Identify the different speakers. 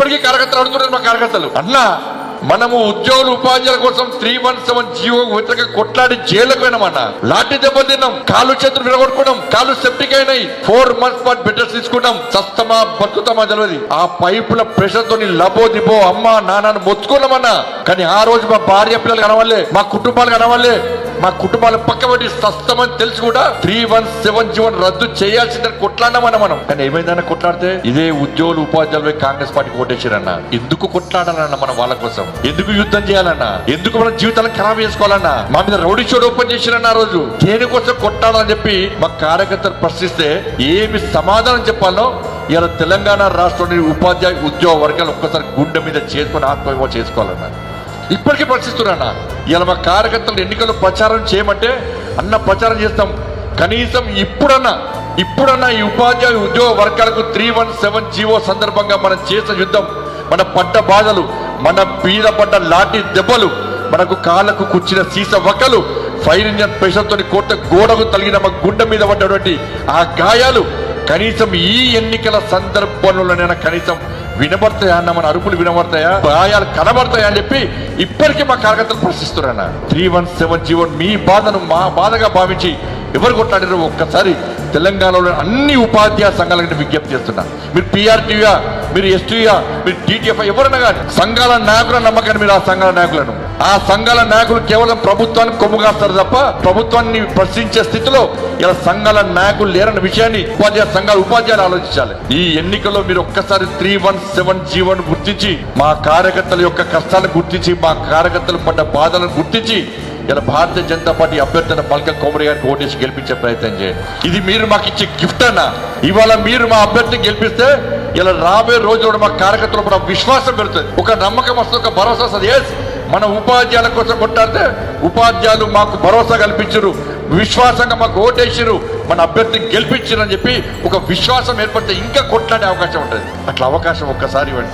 Speaker 1: ఇప్పటికీ కార్యకర్తలు అడుగుతున్నారు మా కార్యకర్తలు. అన్నా మనము ఉద్యోగులు ఉపాధ్యాయుల కోసం త్రీ వన్ సెవెన్ జీవో వ్యతిరేక కొట్లాడి జైలుకు పోయినామన్నా లాఠీ దెబ్బతిన్నాం కాళ్ళు చేతులు విరగొట్టుకున్నాం కాళ్ళు సెప్టిక్ అయినాయి. ఫోర్ మంత్స్ పాటు బెటర్స్ తీసుకున్నాం. సస్తమా బతుకుతామా తెలియదు ఆ పైపుల ప్రెషర్ తోని లబో దిబో అమ్మ నాన్నను మొత్తుకున్నామన్నా కానీ ఆ రోజు మా భార్య పిల్లలు కనవాలే మా కుటుంబాలు కనవాలే మా కుటుంబాలు పక్క పెట్టి సస్తమని తెలిసి కూడా త్రీ వన్ సెవెన్ జీవన్ రద్దు చేయాల్సిందని కొట్లాడమన్న మనం. కానీ ఏమైందన్న కొట్లాడితే? ఇదే ఉద్యోగులు ఉపాధ్యాయులు కాంగ్రెస్ పార్టీ ఓటేసారన్న ఎందుకు కొట్లాడాలన్న మనం వాళ్ళ కోసం? ఎందుకు యుద్ధం చేయాలన్నా? ఎందుకు మన జీవితాలను ఖరాబ్ చేసుకోవాలన్నా? మా మీద రౌడీ షోడ్ ఓపెన్ చేసిరన్న ఆ రోజు. దేనికోసం కొట్టాలని చెప్పి మా కార్యకర్తలు ప్రశ్నిస్తే ఏమి సమాధానం చెప్పాలో ఇలా తెలంగాణ రాష్ట్రంలోని ఉపాధ్యాయ ఉద్యోగ వర్గాలు ఒక్కసారి గుండె మీద చేసుకొని ఆత్మహత్య చేసుకోవాలన్నారు ఇప్పటికీ ప్రశ్నిస్తున్నా ఇలా మా కార్యకర్తలు ఎన్నికల్లో ప్రచారం చేయమంటే అన్న ప్రచారం చేస్తాం. కనీసం ఇప్పుడన్నా ఇప్పుడన్నా ఈ ఉపాధ్యాయ ఉద్యోగ వర్గాలకు త్రీ వన్ సెవెన్ జీవో సందర్భంగా మనం చేసిన యుద్ధం మన పడ్డ బాధలు మన పీద పడ్డ లాఠీ దెబ్బలు మనకు కాళ్ళకు కుచ్చిన సీస వక్కలు ఫైర్ ఇంజన్ ప్రెషర్తో కోట గోడకు తలిగిన మా గుండె మీద పడ్డటువంటి ఆ గాయాలు కనీసం ఈ ఎన్నికల సందర్భంలోనైనా కనీసం వినబడతాయా అన్న మన అరుపులు వినబడతాయా? గాయాలు కనబడతాయా అని చెప్పి ఇప్పటికీ మా కార్యకర్తలు ప్రశ్నిస్తున్నారన్న. త్రీ వన్ సెవెన్ జీవన్ మీ బాధను మా బాధగా భావించి ఎవరు కొట్లాడారో ఒక్కసారి తెలంగాణలో అన్ని ఉపాధ్యాయ సంఘాలకు విజ్ఞప్తి చేస్తున్నా. మీరు పిఆర్టీయా మీరు ఎస్టీయా మీరు టీటీఎఫ్ ఎవరైనా కానీ సంఘాల నాయకుల నమ్మకాన్ని మీరు ఆ సంఘాల నాయకులను. ఆ సంఘాల నాయకులు కేవలం ప్రభుత్వాన్ని కొమ్ము కాస్తారు తప్ప ప్రభుత్వాన్ని ప్రశ్నించే స్థితిలో ఇలా సంఘాల నాయకులు లేరన్న విషయాన్ని ఉపాధ్యాయ సంఘాలు ఉపాధ్యాయులు ఆలోచించాలి. ఈ ఎన్నికల్లో మీరు ఒక్కసారి త్రీ వన్ సెవెన్ జీవన్ గుర్తించి మా కార్యకర్తల యొక్క కష్టాలను గుర్తించి మా కార్యకర్తలు పడ్డ బాధలను గుర్తించి ఇలా భారతీయ జనతా పార్టీ అభ్యర్థన మల్కం కోమరి గారికి ఓటేసి గెలిపించే ప్రయత్నం చేయండి. ఇది మీరు మాకు ఇచ్చే గిఫ్ట్ అన్న. ఇవాళ మీరు మా అభ్యర్థిని గెలిపిస్తే ఇలా రాబోయే రోజుల్లో మా కార్యకర్తలు కూడా విశ్వాసం పెడుతుంది ఒక నమ్మకం వస్తుంది ఒక భరోసా వస్తుంది. ఎస్ మన ఉపాధ్యాయుల కోసం కొట్టాడితే ఉపాధ్యాయులు మాకు భరోసా కల్పించరు విశ్వాసంగా మాకు ఓటేసిరు మన అభ్యర్థిని గెలిపించరు అని చెప్పి ఒక విశ్వాసం ఏర్పడితే ఇంకా కొట్లాడే అవకాశం ఉంటుంది. అట్లా అవకాశం ఒక్కసారి ఇవ్వండి.